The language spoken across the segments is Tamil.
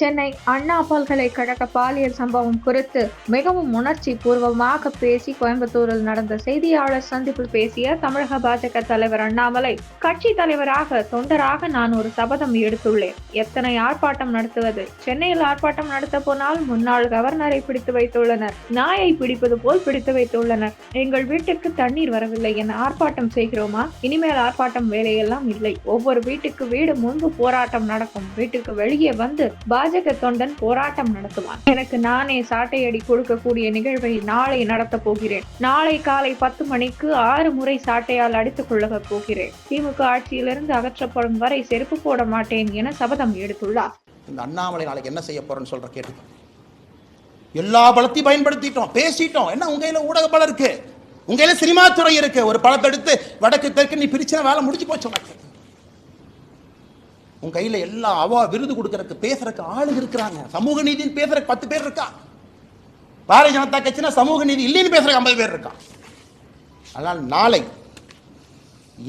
சென்னை அண்ணா பல்கலைக்கழக பாலியல் சம்பவம் குறித்து மிகவும் உணர்ச்சி பூர்வமாக பேசி கோயம்புத்தூரில் நடந்த செய்தியாளர் சந்திப்பில் பேசிய தமிழக பாஜக தலைவர் அண்ணாமலை கட்சி தலைவராக தொண்டராக நான் ஒரு சபதம் எடுத்துள்ளேன். எத்தனை ஆர்ப்பாட்டம் நடத்துவது? சென்னையில் ஆர்ப்பாட்டம் நடத்த போனால் முன்னாள் கவர்னரை பிடித்து வைத்துள்ளனர். நாயை பிடிப்பது போல் பிடித்து வைத்துள்ளனர். எங்கள் வீட்டுக்கு தண்ணீர் வரவில்லை. என ஆர்ப்பாட்டம் செய்கிறோமா? இனிமேல் ஆர்ப்பாட்டம் வேலையெல்லாம் இல்லை. ஒவ்வொரு வீட்டுக்கு வீடு முன்பு போராட்டம் நடக்கும். வீட்டுக்கு வெளியே வந்து பாஜக தொண்டன் போராட்டம் நடத்துவான் எனக்கு நானே சாட்டையடி கொடுக்கக்கூடிய நிகழ்வை நாளை நடத்த போகிறேன். நாளை காலை பத்து மணிக்கு ஆறு முறை சாட்டையால் அடித்துக் கொள்ள போகிறேன். திமுக ஆட்சியிலிருந்து அகற்றப்படும் வரை செருப்பு போட மாட்டேன் என சபதம் எடுத்துள்ளார். இந்த அண்ணாமலை நாளைக்கு என்ன செய்ய போறேன்னு சொல்ற கேட்டு எல்லா பலத்தையும் பயன்படுத்திட்டோம் பேசிட்டோம். என்ன உங்க கையில ஊடக பலம் இருக்கு? உங்க கையில சினிமா துறை இருக்கு. ஒரு படத்தை எடுத்து வடக்கு தெற்கு நீ பிரிச்சுனா வேலை முடிஞ்சு போச்சு உனக்கு. உன் கையில் எல்லா அவா விருது கொடுக்கறதுக்கு பேசுறதுக்கு ஆளுங்க இருக்கிறாங்க. சமூக நீதின்னு பேசுறதுக்கு பத்து பேர் இருக்கா? பாரதிய ஜனதா கட்சினா சமூக நீதி இல்லைன்னு பேசுறதுக்கு ஐம்பது பேர் இருக்கா? அதனால் நாளை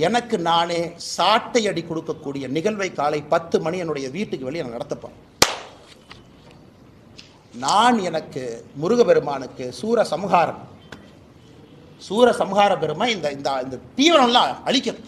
எனக்கு நானே சாட்டை அடி கொடுக்கக்கூடிய நிகழ்வை காலை பத்து மணி என்னுடைய வீட்டுக்கு வெளியே நான் நடத்தப்பேன் நான் எனக்கு முருகபெருமானுக்கு சூர சம்ஹாரம். சூர சம்ஹார பெருமை இந்த இந்த இந்த தீவிரம்லாம் அழிக்கணும்.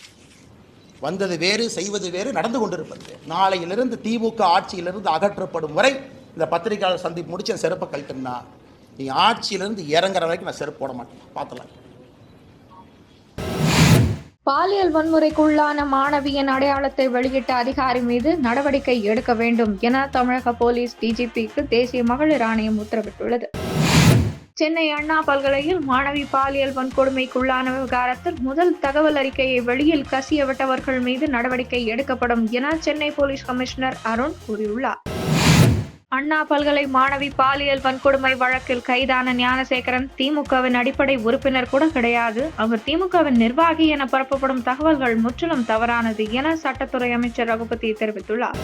வந்தது வேறு செய்வது வேறு நடந்து கொண்டிருப்பது நாளையிலிருந்து திமுக ஆட்சியிலிருந்து அகற்றப்படும் வரை இந்த பத்திரிகையாளர் சந்திப்பு முடிச்சு என் செருப்பை கழட்டுனா நீ ஆட்சியிலிருந்து இறங்குற வரைக்கும் நான் செருப்பு போட மாட்டேன். பார்த்துலாம். பாலியல் வன்முறைக்குள்ளான மாணவியின் அடையாளத்தை வெளியிட்ட அதிகாரி மீது நடவடிக்கை எடுக்க வேண்டும் என தமிழக போலீஸ் டிஜிபிக்கு தேசிய மகளிர் ஆணையம் உத்தரவிட்டுள்ளது. சென்னை அண்ணா பல்கலையில் மாணவி பாலியல் வன்கொடுமைக்குள்ளான விவகாரத்தில் முதல் தகவல் அறிக்கையை வெளியில் கசிய விட்டவர்கள் மீது நடவடிக்கை எடுக்கப்படும் என சென்னை போலீஸ் கமிஷனர் அருண் கூறியுள்ளார். அண்ணா பல்கலை மாணவி பாலியல் வன்கொடுமை வழக்கில் கைதான ஞானசேகரன் திமுகவின் அடிப்படை உறுப்பினர் கூட கிடையாது. அவர் திமுகவின் நிர்வாகி என பரப்பப்படும் தகவல்கள் முற்றிலும் தவறானது என சட்டத்துறை அமைச்சர் ரகுபதி தெரிவித்துள்ளார்.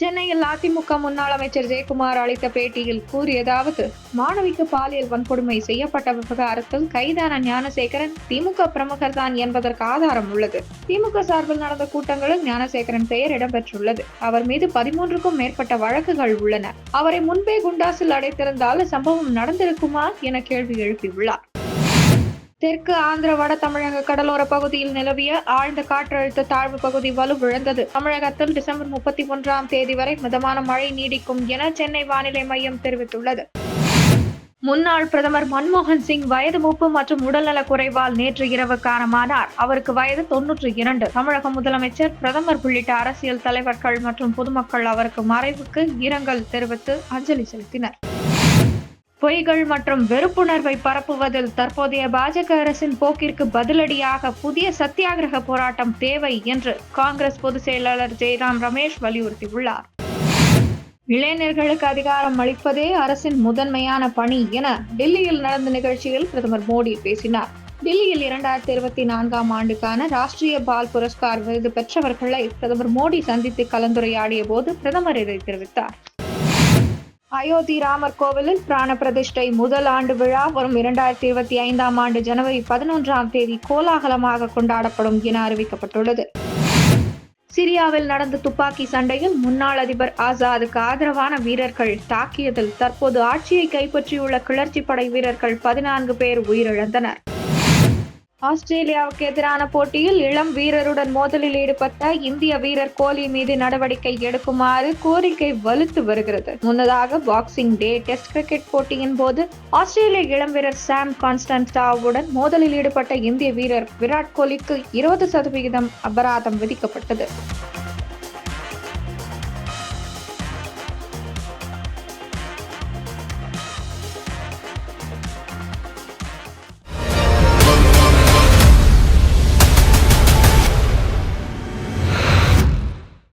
சென்னையில் அதிமுக முன்னாள் அமைச்சர் ஜெயக்குமார் அளித்த பேட்டியில் கூறியதாவது மாணவிக்கு பாலியல் வன்கொடுமை செய்யப்பட்ட விவகாரத்தில் கைதான ஞானசேகரன் திமுக பிரமுகர் தான் என்பதற்கு ஆதாரம் உள்ளது. திமுக சார்பில் நடந்த கூட்டங்களில் ஞானசேகரன் பெயர் இடம்பெற்றுள்ளது. அவர் மீது பதிமூன்றுக்கும் மேற்பட்ட வழக்குகள் உள்ளன. அவரை முன்பே குண்டாசில் அடைத்திருந்தால் சம்பவம் நடந்திருக்குமா என கேள்வி எழுப்பியுள்ளார். தெற்கு ஆந்திர வட தமிழக கடலோர பகுதியில் நிலவிய ஆழ்ந்த காற்றழுத்த தாழ்வு பகுதி வலுவிழந்தது தமிழகத்தில் டிசம்பர் முப்பத்தி ஒன்றாம் தேதி வரை மிதமான மழை நீடிக்கும் என சென்னை வானிலை மையம் தெரிவித்துள்ளது. முன்னாள் பிரதமர் மன்மோகன் சிங் வயது மூப்பு மற்றும் உடல்நலக் குறைவால் நேற்று இரவு காரணமானார் அவருக்கு வயது தொன்னூற்றி இரண்டு. தமிழக முதலமைச்சர் பிரதமர் உள்ளிட்ட அரசியல் தலைவர்கள் மற்றும் பொதுமக்கள் அவருக்கு மறைவுக்கு இரங்கல் தெரிவித்து அஞ்சலி செலுத்தினர். பொய்கள் மற்றும் வெறுப்புணர்வை பரப்புவதில் தற்போதைய பாஜக அரசின் போக்கிற்கு பதிலடியாக புதிய சத்தியாகிரக போராட்டம் தேவை என்று காங்கிரஸ் பொதுச் செயலாளர் ஜெயராம் ரமேஷ் வலியுறுத்தியுள்ளார். இளைஞர்களுக்கு அதிகாரம் அளிப்பதே அரசின் முதன்மையான பணி என டெல்லியில் நடந்த நிகழ்ச்சியில் பிரதமர் மோடி பேசினார். டெல்லியில் இரண்டாயிரத்தி இருபத்தி நான்காம் ஆண்டுக்கான ராஷ்டிரிய பால் புரஸ்கார் விருது பெற்றவர்களை பிரதமர் மோடி சந்தித்து கலந்துரையாடிய போது பிரதமர் இதை தெரிவித்தார். அயோத்தி ராமர் கோவிலில் பிராண பிரதிஷ்டை முதல் ஆண்டு விழா வரும் இரண்டாயிரத்தி இருபத்தி ஐந்தாம் ஆண்டு ஜனவரி பதினொன்றாம் தேதி கோலாகலமாக கொண்டாடப்படும் என அறிவிக்கப்பட்டுள்ளது. சிரியாவில் நடந்த துப்பாக்கி சண்டையில் முன்னாள் அதிபர் ஆசாதுக்கு ஆதரவான வீரர்கள் தாக்கியதில் தற்போது ஆட்சியை கைப்பற்றியுள்ள கிளர்ச்சி படை வீரர்கள் பதினான்கு பேர் உயிரிழந்தனர். ஆஸ்திரேலியாவுக்கு எதிரான போட்டியில் இளம் வீரருடன் மோதலில் ஈடுபட்ட இந்திய வீரர் கோலி மீது நடவடிக்கை எடுக்குமாறு கோரிக்கை வலுத்து வருகிறது. முன்னதாக பாக்ஸிங் டே டெஸ்ட் கிரிக்கெட் போட்டியின் போது ஆஸ்திரேலிய இளம் வீரர் சாம் கான்ஸ்டன்டாவுடன் மோதலில் ஈடுபட்ட இந்திய வீரர் விராட் கோலிக்கு இருபது சதவிகிதம் அபராதம் விதிக்கப்பட்டது.